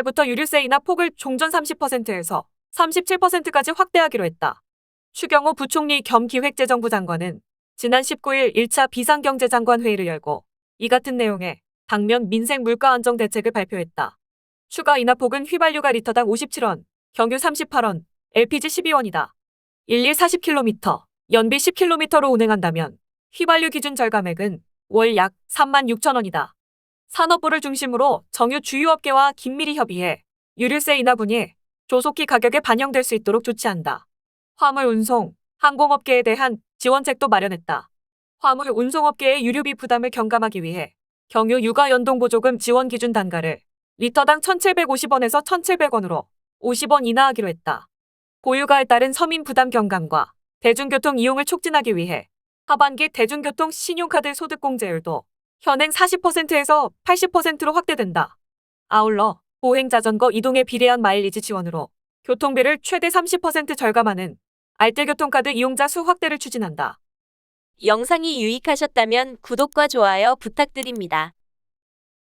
달부터 유류세 인하 폭을 종전 30%에서 37%까지 확대하기로 했다. 추경호 부총리 겸 기획재정부 장관은 지난 19일 1차 비상경제장관 회의를 열고 이 같은 내용의 당면 민생 물가 안정 대책을 발표했다. 추가 인하폭은 휘발유가 리터당 57원, 경유 38원, LPG 12원이다. 일일 40km, 연비 10km로 운행한다면 휘발유 기준 절감액은 월 약 3만 6천 원이다. 산업부를 중심으로 정유 주유업계와 긴밀히 협의해 유류세 인하분이 조속히 가격에 반영될 수 있도록 조치한다. 화물 운송, 항공업계에 대한 지원책도 마련했다. 화물 운송업계의 유류비 부담을 경감하기 위해 경유 육아 연동보조금 지원 기준 단가를 리터당 1,750원에서 1,700원으로 50원 인하하기로 했다. 고유가에 따른 서민 부담 경감과 대중교통 이용을 촉진하기 위해 하반기 대중교통 신용카드 소득공제율도 현행 40%에서 80%로 확대된다. 아울러 보행자전거 이동에 비례한 마일리지 지원으로 교통비를 최대 30% 절감하는 알뜰교통카드 이용자 수 확대를 추진한다. 영상이 유익하셨다면 구독과 좋아요 부탁드립니다.